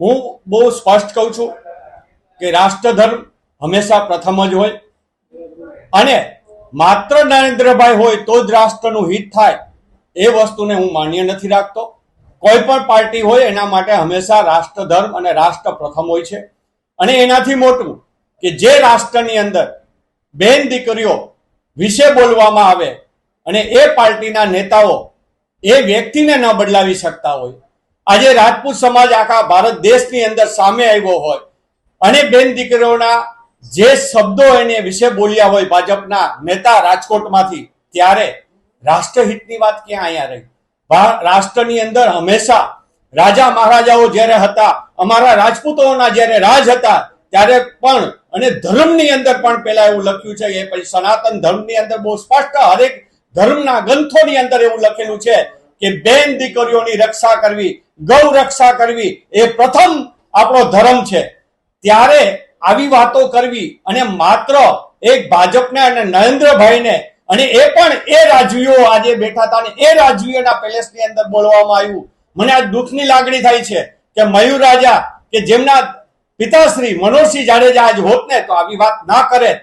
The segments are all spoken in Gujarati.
હું બહુ સ્પષ્ટ કહું છું કે રાષ્ટ્રધર્મ હંમેશા પ્રથમ જ હોય. અને માત્ર નરેન્દ્રભાઈ હોય તો જ રાષ્ટ્રનું હિત થાય એ વસ્તુને હું માન્ય નથી રાખતો. કોઈ પણ પાર્ટી હોય એના માટે હંમેશા રાષ્ટ્રધર્મ અને રાષ્ટ્ર પ્રથમ હોય છે. અને એનાથી મોટું કે જે રાષ્ટ્રની અંદર બેન દીકરીઓ વિશે બોલવામાં આવે અને એ પાર્ટીના નેતાઓ એ વ્યક્તિને ન બદલાવી શકતા હોય આજે રાજપૂત સમાજ આખા ભારત દેશની અંદર સામે આવ્યો હોય અને બેન દીકરીઓના જે શબ્દો એને વિશે બોલ્યા હોય ભાજપના નેતા રાજકોટમાંથી, ત્યારે રાષ્ટ્રહિતની વાત ક્યાં અહીંયા રહી? રાષ્ટ્રની અંદર હંમેશા રાજા મહારાજાઓ જ્યારે હતા, અમારા રાજપૂતોના જ્યારે રાજ હતા, ત્યારે પણ અને ધર્મની અંદર પણ પેલા એવું લખ્યું છે, એ પછી સનાતન ધર્મની અંદર બહુ સ્પષ્ટ હરેક ધર્મના ગ્રંથોની અંદર એવું લખેલું છે કે બેન દીકરીઓની રક્ષા કરવી, ગૌ રક્ષા કરવી એ પ્રથમ આપણો ધર્મ છે. ત્યારે આવી વાતો કરવી અને માત્ર એક ભાજપને અને નરેન્દ્રભાઈને અને એ પણ એ રાજવીઓ આજે બેઠા હતા અને એ રાજવીઓના પેલેસની અંદર બોલવામાં આવ્યું. મને આ દુઃખની લાગણી થાય છે કે મયુર રાજા કે જેમના પિતાશ્રી મનોજસિંહ જાડેજા આજ હોત ને તો આવી વાત ના કરે.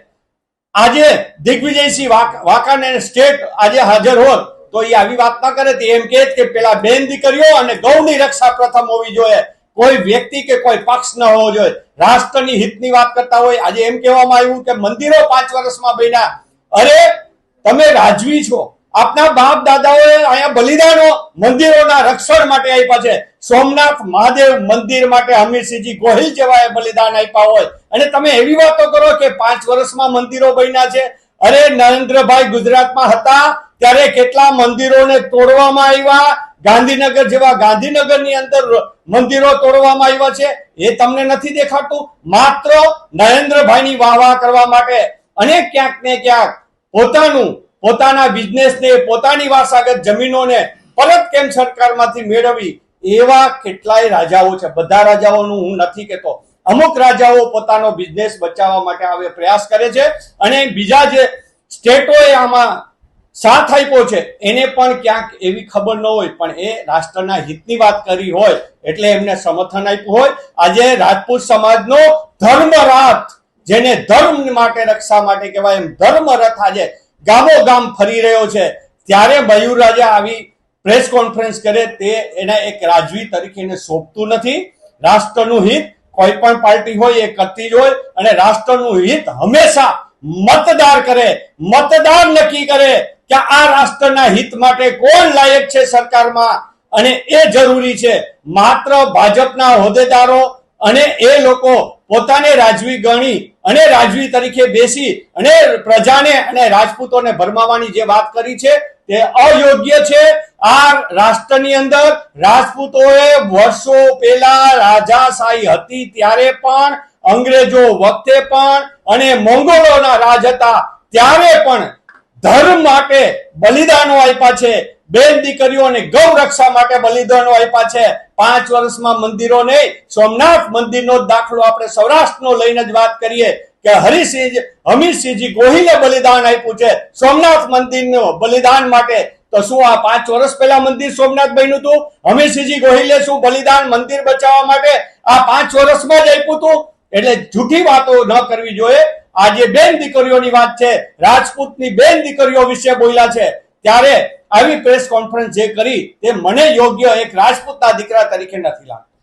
આજે દિગ્વિજયસિંહ વાક- વાકાને સ્ટેટ આજે હાજર હોત તો એ આવી વાત ના કરે એમ કે પેલા બેન દીકરીઓ અને ગૌની રક્ષા પ્રથમ હોવી જોઈએ. કોઈ વ્યક્તિ કે કોઈ પક્ષ ન હોવો જોઈએ. રાષ્ટ્રની હિતની વાત કરતા હોય, આજે એમ કહેવામાં આવ્યું કે મંદિરો પાંચ વર્ષમાં બન્યા. અરે, તમે રાજવી છો. આપના બાપ દાદાઓએ અહીંયા બલિદાનો મંદિરોના રક્ષણ માટે આપ્યા છે. સોમનાથ મહાદેવ મંદિર માટે હમીરસિંહજી ગોહિલ જેવાએ બલિદાન આપ્યા હોય. અને તમે એવી વાતો કરો કે પાંચ વર્ષમાં મંદિરો બન્યા છે. અરે, નરેન્દ્રભાઈ ગુજરાતમાં હતા ત્યારે કેટલા મંદિરોને તોડવામાં આવ્યા? ગાંધીનગર જેવા ગાંધીનગરની અંદર મંદિરો તોડવામાં આવ્યા છે, એ તમને નથી દેખાતું? માત્ર નરેન્દ્રભાઈની વાહ કરવા માટે અને ક્યાંક ને ક્યાંક પોતાનું, પોતાના બિઝનેસને, પોતાની વારસાગત જમીનોને પરત કેમ સરકારમાંથી મેળવી? એવા કેટલાય રાજાઓ છે. બધા રાજાઓનું હું નથી કહેતો. અમુક રાજાઓ પોતાનો બિઝનેસ બચાવવા માટે હવે પ્રયાસ કરે છે. અને બીજા જે સ્ટેટોએ આમાં સાથ આપ્યો છે. એને પણ ક્યાંક એવી ખબર ન હોય, પણ એ રાષ્ટ્રના હિતની વાત કરી હોય, એટલે એમને સમર્થન આપ્યું હોય. આજે રાજપૂત સમાજનો ધર્મરથ, જેને ધર્મ માટે રક્ષા માટે કહેવાય એમ ધર્મરથ આજે ગામો ગામ ફરી રહ્યો છે. ત્યારે મયુર રાજા આવી પ્રેસ કોન્ફરન્સ કરે, તે એના એક રાજવી તરીકે સોંપતું નથી. રાષ્ટ્રનું હિત કોઈ પણ પાર્ટી હોય એ કરતી જ હોય, અને રાષ્ટ્રનું હિત હંમેશા મતદાર કરે, મતદાર નક્કી કરે. કે આ રાષ્ટ્રના હિત માટે કોણ લાયક છે સરકારમાં? અને એ જરૂરી છે. માત્ર ભાજપના હોદ્દેદારો અને એ લોકો પોતાને રાજવી ગણી અને રાજવી તરીકે બેસી અને પ્રજાને અને રાજપૂતોને ભરમાવાની જે વાત કરી છે તે અયોગ્ય છે. આ રાષ્ટ્રની અંદર રાજપૂતોએ વર્ષો પહેલા રાજાશાહી હતી ત્યારે પણ, અંગ્રેજો વખતે પણ અને મોંગોલોના રાજ હતા ત્યારે પણ ધર્મ માટે બલિદાનો આપ્યા છે. બેન દીકરીઓને ગૌ રક્ષા માટે બલિદાનો આપ્યા છે. પાંચ વર્ષમાં મંદિરો નહીં, સોમનાથ મંદિરનો દાખલો આપણે સૌરાષ્ટ્રનો લઈને જ વાત કરીએ કે હરિસિંહ હમીરસિંહજી ગોહિલે બલિદાન આપ્યું છે. સોમનાથ મંદિરનો બલિદાન માટે તો શું આ પાંચ વર્ષ પહેલા મંદિર સોમનાથ બન્યું હતું? હમીરસિંહજી ગોહિલે શું બલિદાન મંદિર બચાવવા માટે આ પાંચ વર્ષમાં જ આપ્યું હતું? એટલે જૂઠી વાતો ન કરવી જોઈએ. આજે બેન દીકરીઓની વાત છે, રાજપૂતની બેન દીકરીઓ વિશે બોલ્યા છે. ત્યારે આવી પ્રેસ કોન્ફરન્સ જે કરી તે મને યોગ્ય એક રાજપૂતના દીકરા તરીકે નથી લાગતું.